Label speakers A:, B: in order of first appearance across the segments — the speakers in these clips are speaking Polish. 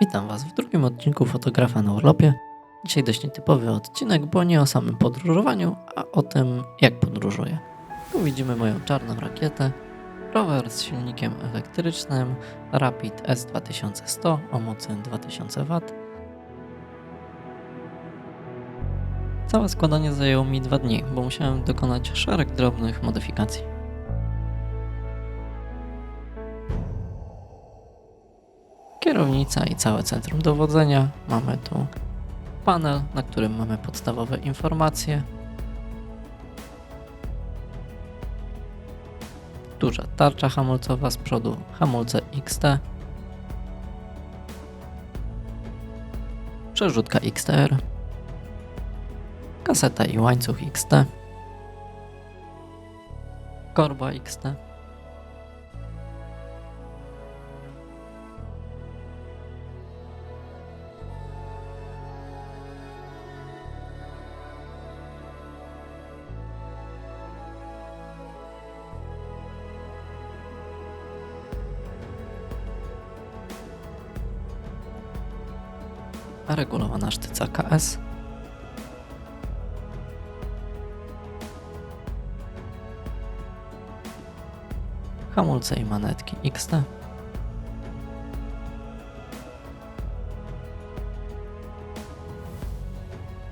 A: Witam Was w drugim odcinku Fotografa na urlopie. Dzisiaj dość nietypowy odcinek, bo nie o samym podróżowaniu, a o tym, jak podróżuję. Tu widzimy moją czarną rakietę, rower z silnikiem elektrycznym Rapid S2100 o mocy 2000 W. Całe składanie zajęło mi dwa dni, bo musiałem dokonać szereg drobnych modyfikacji. Kierownica i całe centrum dowodzenia. Mamy tu panel, na którym mamy podstawowe informacje. Duża tarcza hamulcowa z przodu, hamulce XT. Przerzutka XTR. Kaseta i łańcuch XT. Korba XT. Regulowana sztyca KS. Hamulce i manetki XT.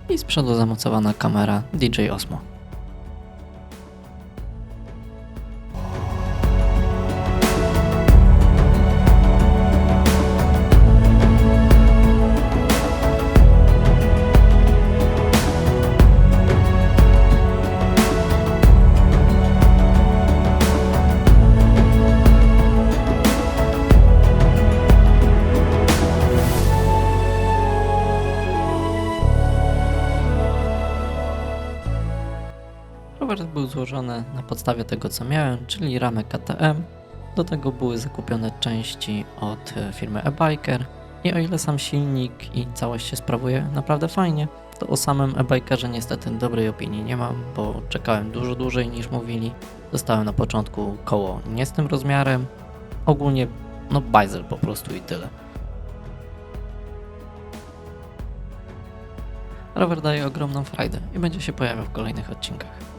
A: I z przodu zamocowana kamera DJ Osmo. Rower był złożony na podstawie tego, co miałem, czyli ramę KTM. Do tego były zakupione części od e, firmy e-Biker. I o ile sam silnik i całość się sprawuje naprawdę fajnie, to o samym e-Bikerze niestety dobrej opinii nie mam, bo czekałem dużo dłużej niż mówili. Dostałem na początku koło nie z tym rozmiarem. Ogólnie, no bajzel po prostu i tyle. Rower daje ogromną frajdę i będzie się pojawiał w kolejnych odcinkach.